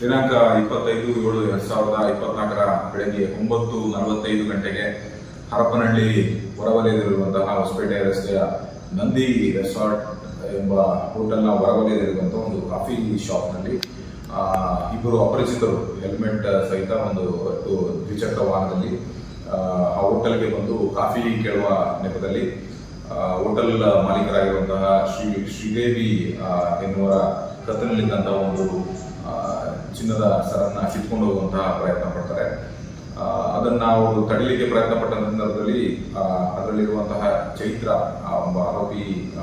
ದಿನಾಂಕ ಇಪ್ಪತ್ತೈದು ಏಳು ಎರಡ್ ಸಾವಿರದ ಇಪ್ಪತ್ನಾಲ್ಕರ ಬೆಳಗ್ಗೆ ಒಂಬತ್ತು ನಲವತ್ತೈದು ಗಂಟೆಗೆ ಹರಪನಹಳ್ಳಿ ಹೊರವಲಯದಲ್ಲಿರುವಂತಹ ಹೊಸಪೇಟೆ ರಸ್ತೆಯ ನಂದಿ ರೆಸಾರ್ಟ್ ಎಂಬ ಹೋಟೆಲ್ನ ಹೊರವಲಯದಲ್ಲಿರುವಂತಹ ಒಂದು ಕಾಫಿ ಶಾಪ್ನಲ್ಲಿ ಆ, ಇಬ್ಬರು ಅಪರಿಚಿತರು ಹೆಲ್ಮೆಟ್ ಸಹಿತ ಒಂದು ದ್ವಿಚಕ್ರ ವಾಹನದಲ್ಲಿ ಆ ಹೋಟೆಲ್ ಹೋಟೆಲ್ಗೆ ಬಂದು ಕಾಫಿ ಕೇಳುವ ನೆಪದಲ್ಲಿ ಹೋಟೆಲ್ ಮಾಲೀಕರಾಗಿರುವಂತಹ ಶ್ರೀ ಶ್ರೀದೇವಿ ಎನ್ನುವರ ಕತ್ತಿನಲ್ಲಿದ್ದಂತಹ ಒಂದು ಚಿನ್ನದ ಸರನ್ನ ಕಿತ್ಕೊಂಡು ಹೋಗುವಂತಹ ಪ್ರಯತ್ನ ಪಡ್ತಾರೆ. ಅದನ್ನು ಅವರು ತಡಿಲಿಕ್ಕೆ ಪ್ರಯತ್ನ ಪಟ್ಟ ಸಂದರ್ಭದಲ್ಲಿ ಅದರಲ್ಲಿರುವಂತಹ ಚೈತ್ರ, ಆ, ಒಬ್ಬ ಆರೋಪಿ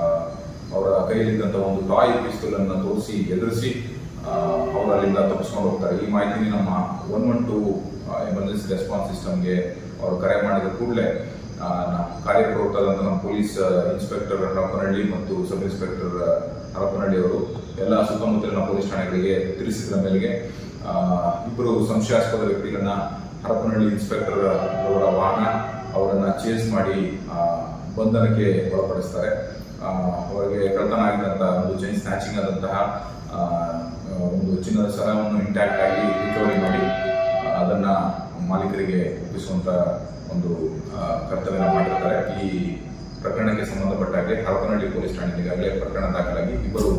ಅವರ ಕೈಯಲ್ಲಿದ್ದಂತಹ ಒಂದು ಟಾಯ್ ಪಿಸ್ತೂಲ್ ಅನ್ನು ತೋರಿಸಿ ಎದುರಿಸಿ ಅವರಲ್ಲಿಂದ ತಪ್ಪಿಸ್ಕೊಂಡು ಹೋಗ್ತಾರೆ. ಈ ಮಾಹಿತಿ ನಮ್ಮ one one two emergency response ಸಿಸ್ಟಮ್ಗೆ ಅವರು ಕರೆ ಮಾಡಿದ ಕೂಡಲೇ ಕಾರ್ಯಪ್ರವೃತ್ತರಾದಂಥ ನಮ್ಮ ಪೊಲೀಸ್ ಇನ್ಸ್ಪೆಕ್ಟರ್ ಹರಪನಹಳ್ಳಿ ಮತ್ತು ಸಬ್ ಇನ್ಸ್ಪೆಕ್ಟರ್ ಹರಪನಹಳ್ಳಿ ಅವರು ಎಲ್ಲ ಸುತ್ತಮುತ್ತಲಿನ ಪೊಲೀಸ್ ಠಾಣೆಗಳಿಗೆ ತಿಳಿಸಿದ ಮೇಲೆ ಇಬ್ಬರು ಸಂಶಯಾಸ್ಪದ ವ್ಯಕ್ತಿಗಳನ್ನ ಹರಪನಹಳ್ಳಿ ಇನ್ಸ್ಪೆಕ್ಟರ್ ಅವರ ವಾಹನ ಅವರನ್ನ ಚೇಸ್ ಮಾಡಿ ಬಂಧನಕ್ಕೆ ಒಳಪಡಿಸ್ತಾರೆ. ಅವರಿಗೆ ಕಳ್ಳತನ ಆಗಿದ್ದಂತಹ ಒಂದು ಚೈನ್ ಸ್ನ್ಯಾಚಿಂಗ್ ಆದಂತಹ ಒಂದು ಚಿನ್ನದ ಸರವನ್ನು ಇಂಟ್ಯಾಕ್ಟ್ ಆಗಿ ರಿಕವರಿ ಮಾಡಿ ಅದನ್ನ ಮಾಲೀಕರಿಗೆ ಒಪ್ಪಿಸುವಂತ ಒಂದು ಕರ್ತವ್ಯ ಮಾಡಿರ್ತಾರೆ. ಈ ಪ್ರಕರಣಕ್ಕೆ ಸಂಬಂಧಪಟ್ಟ ಹಾಗೆ ಹರಪನಹಳ್ಳಿ ಪೊಲೀಸ್ ಠಾಣೆಗೆ ಈಗಾಗಲೇ ಪ್ರಕರಣ ದಾಖಲಾಗಿ ಇಬ್ಬರು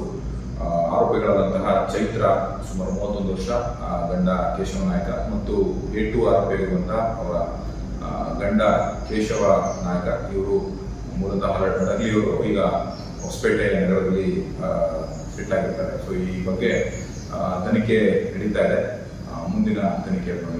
ಆರೋಪಿಗಳಾದಂತಹ ಚೈತ್ರ ಸುಮಾರು ಮೂವತ್ತೊಂದು ವರ್ಷ ಗಂಡ ಕೇಶವ ನಾಯಕ ಮತ್ತು ಏಟು ಆರೋಪಿಯಾಗಿರುವಂತಹ ಅವರ ಗಂಡ ಕೇಶವ ನಾಯಕ. ಇವರು ಮೂಲತಃ ಹಡಗಲಿಯವರು ಈಗ ಹೊಸಪೇಟೆ ನಗರದಲ್ಲಿ ಫಿಟ್ ಆಗಿರ್ತಾರೆ ಸೊ ಈ ಬಗ್ಗೆ ತನಿಖೆ ನಡೀತಾ ಇದೆ. ಮುಂದಿನ ತನಿಖೆಯನ್ನು